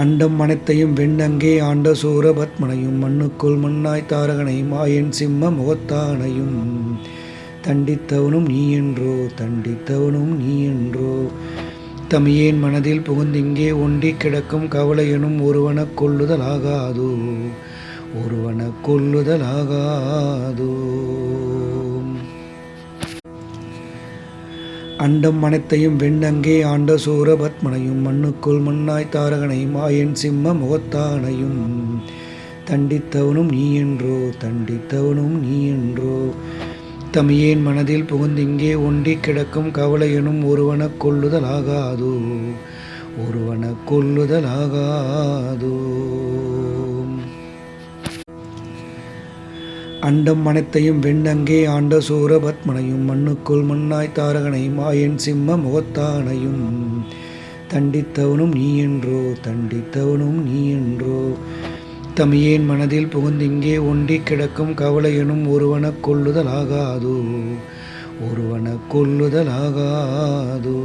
அண்டம் மனத்தையும் வெண்ணங்கே ஆண்ட சூரபத்மனையும் மண்ணுக்குள் மண்ணாய் தாரகனையும் ஆயன் சிம்ம முகத்தானையும். தண்டித்தவனும் நீ என்றோ தண்டித்தவனும் நீ என்றோ. தமியேன் மனதில் புகுந்திங்கே ஒண்டி கிடக்கும் கவலையனும் ஒருவனக் கொள்ளுதலாகாதோ ஒருவன கொள்ளுதலாகாதோ. அண்டம் மனத்தையும் வெண்ணங்கே ஆண்ட சூரபத்மனையும் மண்ணுக்குள் மண்ணாய் தாரகனையும் ஆயன் சிம்ம முகத்தானையும். தண்டித்தவனும் நீ என்றோ தண்டித்தவனும் நீ என்றோ. தமியேன் மனதில் புகுந்திங்கே ஒண்டி கிடக்கும் கவலையெனும் ஒருவனக் கொள்ளுதலாகாதோ ஒருவனக் கொள்ளுதலாகாதோ. அண்டம் அனைத்தையும் வெண்ணங்கே ஆண்ட சூரபத்மனையும் மண்ணுக்குள் மண்ணாய் தாரகனையும் ஆயன் சிம்ம முகத்தானையும். தண்டித்தவனும் நீ என்றோ தண்டித்தவனும் நீ என்றோ. தமியேன் மனதில் புகுந்திங்கே ஒண்டி கிடக்கும் கவலையெனும் ஒருவன கொள்ளுதலாகாதோ ஒருவன கொள்ளுதலாகாதோ.